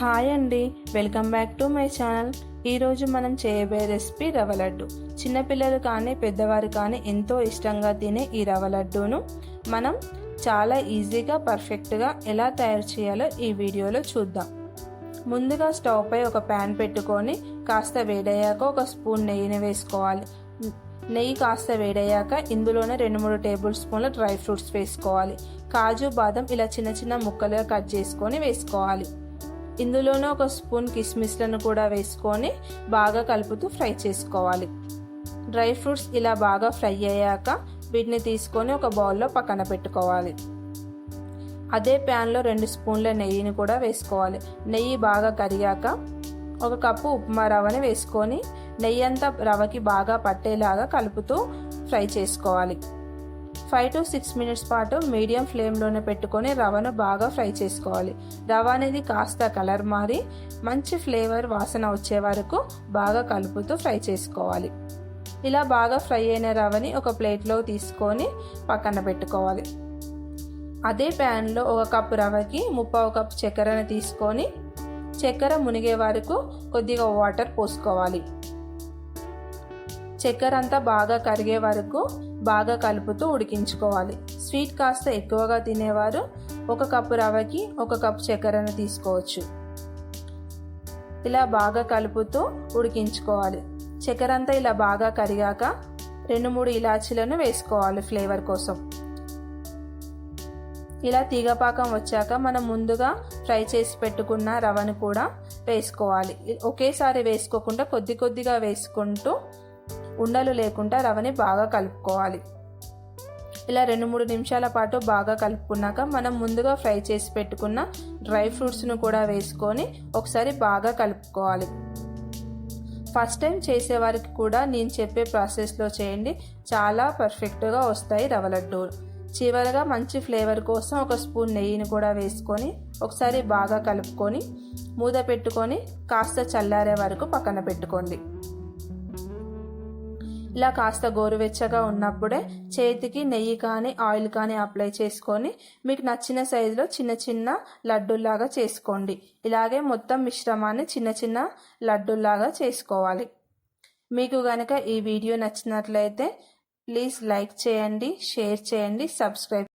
Hi అండి. Welcome back to my channel. ఈరోజు మనం చేయబోయే రెసిపీ రవ్వ లడ్డు. చిన్నపిల్లలు కానీ పెద్దవారు కానీ ఎంతో ఇష్టంగా తినే ఈ రవ్వ లడ్డూను మనం చాలా ఈజీగా పర్ఫెక్ట్గా ఎలా తయారు చేయాలో ఈ వీడియోలో చూద్దాం. ముందుగా స్టవ్ పై ఒక ప్యాన్ పెట్టుకొని కాస్త వేడయ్యాక ఒక స్పూన్ నెయ్యిని వేసుకోవాలి. నెయ్యి కాస్త వేడయ్యాక ఇందులోనే రెండు మూడు టేబుల్ స్పూన్ల డ్రై ఫ్రూట్స్ వేసుకోవాలి. కాజు బాదం ఇలా చిన్న చిన్న ముక్కలుగా కట్ చేసుకొని వేసుకోవాలి. ఇందులోనే ఒక స్పూన్ కిస్మిస్లను కూడా వేసుకొని బాగా కలుపుతూ ఫ్రై చేసుకోవాలి. డ్రై ఫ్రూట్స్ ఇలా బాగా ఫ్రై అయ్యాక వీటిని తీసుకొని ఒక బౌల్లో పక్కన పెట్టుకోవాలి. అదే ప్యాన్లో రెండు స్పూన్ల నెయ్యిని కూడా వేసుకోవాలి. నెయ్యి బాగా కరిగాక ఒక కప్పు ఉప్మా రవ్వని వేసుకొని నెయ్యి అంతా రవ్వకి బాగా పట్టేలాగా కలుపుతూ ఫ్రై చేసుకోవాలి. ఫైవ్ టు సిక్స్ మినిట్స్ పాటు మీడియం ఫ్లేమ్లోనే పెట్టుకొని రవ్వను బాగా ఫ్రై చేసుకోవాలి. రవ్వ అనేది కాస్త కలర్ మారి మంచి ఫ్లేవర్ వాసన వచ్చే వరకు బాగా కలుపుతూ ఫ్రై చేసుకోవాలి. ఇలా బాగా ఫ్రై అయిన రవ్వని ఒక ప్లేట్లో తీసుకొని పక్కన పెట్టుకోవాలి. అదే ప్యాన్లో ఒక కప్పు రవ్వకి ముప్పావు కప్పు చక్కెరను తీసుకొని చక్కెర మునిగే వరకు కొద్దిగా వాటర్ పోసుకోవాలి. చక్కెర అంతా బాగా కరిగే వరకు బాగా కలుపుతూ ఉడికించుకోవాలి. స్వీట్ కాస్త ఎక్కువగా తినేవారు ఒక కప్పు రవ్వకి ఒక కప్పు చక్కెరను తీసుకోవచ్చు. ఇలా బాగా కలుపుతూ ఉడికించుకోవాలి. చక్కెర అంతా ఇలా బాగా కరిగాక రెండు మూడు ఇలాచీలను వేసుకోవాలి ఫ్లేవర్ కోసం. ఇలా తీగపాకం వచ్చాక మనం ముందుగా ఫ్రై చేసి పెట్టుకున్న రవ్వను కూడా వేసుకోవాలి. ఒకేసారి వేసుకోకుండా కొద్ది కొద్దిగా వేసుకుంటూ ఉండలు లేకుండా రవని బాగా కలుపుకోవాలి. ఇలా రెండు మూడు నిమిషాల పాటు బాగా కలుపుకున్నాక మనం ముందుగా ఫ్రై చేసి పెట్టుకున్న డ్రై ఫ్రూట్స్ను కూడా వేసుకొని ఒకసారి బాగా కలుపుకోవాలి. ఫస్ట్ టైం చేసేవారికి కూడా నేను చెప్పే ప్రాసెస్లో చేయండి. చాలా పర్ఫెక్ట్గా వస్తాయి రవ లడ్డూలు. చివరగా మంచి ఫ్లేవర్ కోసం ఒక స్పూన్ నెయ్యిని కూడా వేసుకొని ఒకసారి బాగా కలుపుకొని మూత పెట్టుకొని కాస్త చల్లారే వరకు పక్కన పెట్టుకోండి. ఇలా కాస్త గోరువెచ్చగా ఉన్నప్పుడే చేతికి నెయ్యి కానీ ఆయిల్ కానీ అప్లై చేసుకొని మీకు నచ్చిన సైజులో చిన్న చిన్న లడ్డూలాగా చేసుకోండి. ఇలాగే మొత్తం మిశ్రమాన్ని చిన్న చిన్న లడ్డూలాగా చేసుకోవాలి. మీకు కనుక ఈ వీడియో నచ్చినట్లయితే ప్లీజ్ లైక్ చేయండి షేర్ చేయండి సబ్స్క్రైబ్